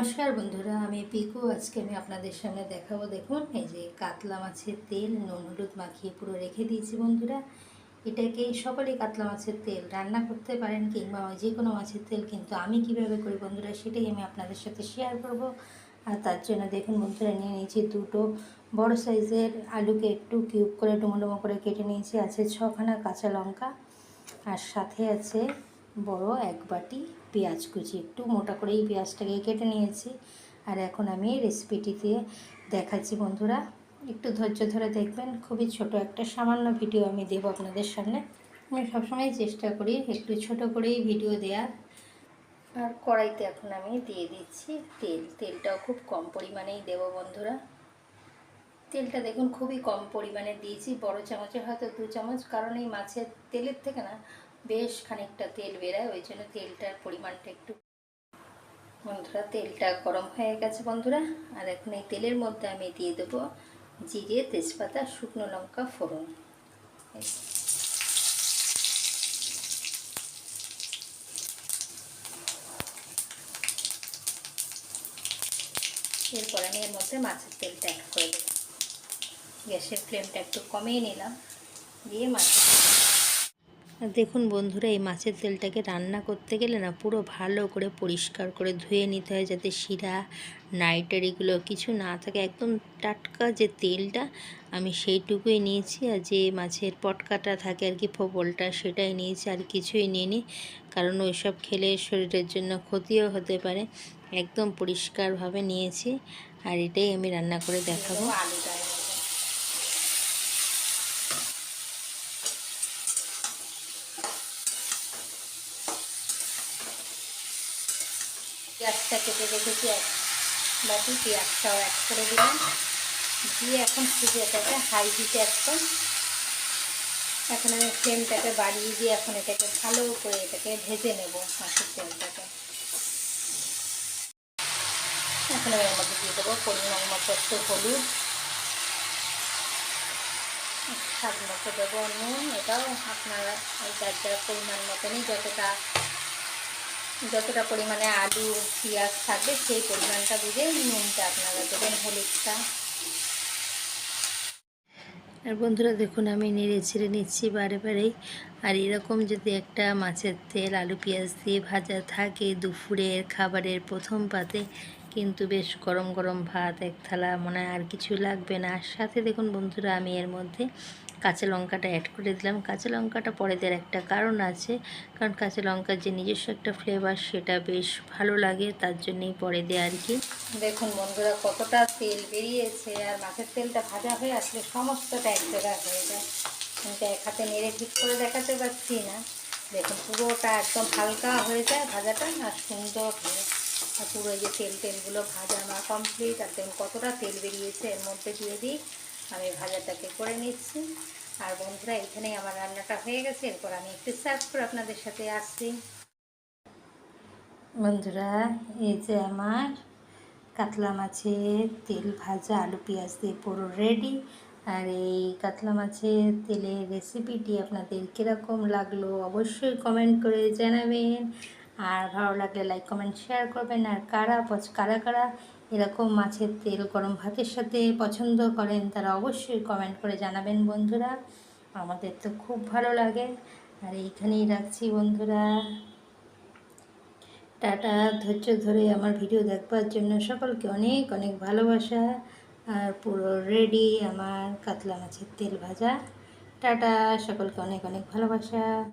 নমস্কার বন্ধুরা, আমি পিকু। আজকে আমি আপনাদের সামনে দেখাবো, দেখুন, এই যে কাতলা মাছের তেল, নুন হলুদ মাখিয়ে পুরো রেখে দিয়েছি বন্ধুরা। এটাকে সকলেই কাতলা মাছের তেল রান্না করতে পারেন কিংবা যে কোনো মাছের তেল কিন্তু আমি কীভাবে করি বন্ধুরা, সেটাই আমি আপনাদের সাথে শেয়ার করব। আর তার জন্য দেখুন বন্ধুরা, নিয়ে নিয়েছি দুটো বড় সাইজের আলুকে একটু কিউব করে ডুমো করে কেটে নিয়েছি। আছে ছখানা কাঁচা লঙ্কা, আর সাথে আছে বড় এক বাটি পেঁয়াজ কুচি। একটু মোটা করেই পেঁয়াজটাকে কেটে নিয়েছি। আর এখন আমি রেসিপিটিতে দেখাচ্ছি বন্ধুরা। একটু ধৈর্য ধরে দেখবেন, খুবই ছোট একটা সামান্য ভিডিও আমি দেবো আপনাদের সামনে। আমি সবসময় চেষ্টা করি একটু ছোট করেই ভিডিও দেওয়ার আর কড়াইতে এখন আমি দিয়ে দিচ্ছি তেল। তেলটাও খুব কম পরিমাণেই দেবো বন্ধুরা। তেলটা দেখুন, খুবই কম পরিমাণে দিয়েছি। বড় চামচে হয়তো দু চামচ, কারণ এই মাছের তেলের থেকে না বেশ খানিকটা তেল বেরায়, ওই জন্য তেলটার পরিমাণটা একটু বন্ধুরা, তেলটা গরম হয়ে গেছে বন্ধুরা। আর এখন এই তেলের মধ্যে আমি দিয়ে দেবো জিরে, তেজপাতা, শুকনো লঙ্কা, ফোড়ন। এরপর আমি এর মধ্যে মাছের তেলটা অ্যাড করে দেবো। গ্যাসের ফ্লেমটা একটু কমিয়ে নিলাম। দিয়ে মাছের দেখুন বন্ধুরা, এই মাছের তেলটাকে রান্না করতে গেলে না পুরো ভালো করে পরিষ্কার করে ধুয়ে নিতে হয় যাতে শিরা নাইটার এগুলো কিছু না থাকে। একদম টাটকা যে তেলটা আমি সেইটুকুই নিয়েছি আর যে মাছের পটকাটা থাকে আর কি ফোবলটা সেটাই নিয়েছি, আর কিছুই নিইনি কারণ ওইসব খেলে শরীরের জন্য ক্ষতিও হতে পারে। একদম পরিষ্কারভাবে নিয়েছি আর এটাই আমি রান্না করে দেখাবো। পেঁয়াজটা কেটে রেখেছি এক বাটি পেঁয়াজটাও অ্যাড করে দিলাম। দিয়ে এখন এটাকে হাই হিটে একদম এখন আমি ফ্লেমটাকে বাড়িয়ে দিয়ে এখন এটাকে ভালো করে এটাকে ভেজে নেব মাছের তেলটাকে। এখন আমি মধ্যে দিয়ে দেবো পরিমাণ মতো একটু হলুদ। স্বাদ মতো দেবো নুন। এটাও আপনারা যার যার পরিমাণ মতনই যতটা যতটা পরিমাণে আলু, পেঁয়াজ থাকবে সেই পরিমাণটা বুঝে নুনটা আপনারা দেবেন, হলুদটা। আর বন্ধুরা দেখুন, আমি নেড়ে ছেড়ে নিচ্ছি বারে বারেই আর এরকম যদি একটা মাছের তেল, আলু, পেঁয়াজ দিয়ে ভাজা থাকে দুপুরের খাবারের প্রথম পাতে কিন্তু বেশ গরম গরম ভাত, এক থালা মনে আর কিছু লাগবে না। আর সাথে দেখুন বন্ধুরা, আমি এর মধ্যে কাঁচা লঙ্কাটা অ্যাড করে দিলাম। কাঁচা লঙ্কাটা পরে দেওয়ার একটা কারণ আছে, কারণ কাঁচা লঙ্কার যে নিজস্ব একটা ফ্লেভার সেটা বেশ ভালো লাগে, তার জন্যেই পরে দেয় আর কি। দেখুন বন্ধুরা, কতটা তেল বেরিয়েছে আর মাছের তেলটা ভাজা হয়ে আসলে সমস্তটা এক জায়গায় হয়ে যায়। কিন্তু এক হাতে নেড়ে ঠিক করে দেখাতে পারছি না। দেখুন পুরোটা একদম হালকা হয়ে যায় ভাজাটা, আর সুন্দর হয়ে পুরো যে তেল তেলগুলো ভাজা আমার কমপ্লিট আর দেখুন কতটা তেল বেরিয়েছে, এর মধ্যে দিয়ে দিই। আমি ভাজাটাকে করে নিচ্ছি। আর বন্ধুরা, এখানেই আমার রান্নাটা হয়ে গেছে। এরপর আমি একটু সার্ভ করে আপনাদের সাথে আসছি। বন্ধুরা, এই যে আমার কাতলা মাছের তেল ভাজা, আলু পেঁয়াজ দিয়ে পুরো রেডি আর এই কাতলা মাছের তেলের রেসিপিটি আপনাদের কীরকম লাগল, অবশ্যই কমেন্ট করে জানাবেন। আর ভালো লাগলে লাইক কমেন্ট শেয়ার করবেন। আর কারা কারা কারা এরকম মাছের তেল, গরম ভাতের সাথে পছন্দ করেন, তারা অবশ্যই কমেন্ট করে জানাবেন বন্ধুরা। আমাদের তো খুব ভালো লাগে। আর এইখানেই রাখছি বন্ধুরা। টাটা, ধৈর্য ধরে আমার ভিডিও দেখবার জন্য সকলকে অনেক অনেক ভালোবাসা। আর পুরো রেডি আমার কাতলা মাছের তেল ভাজা। টাটা, সকলকে অনেক অনেক ভালোবাসা।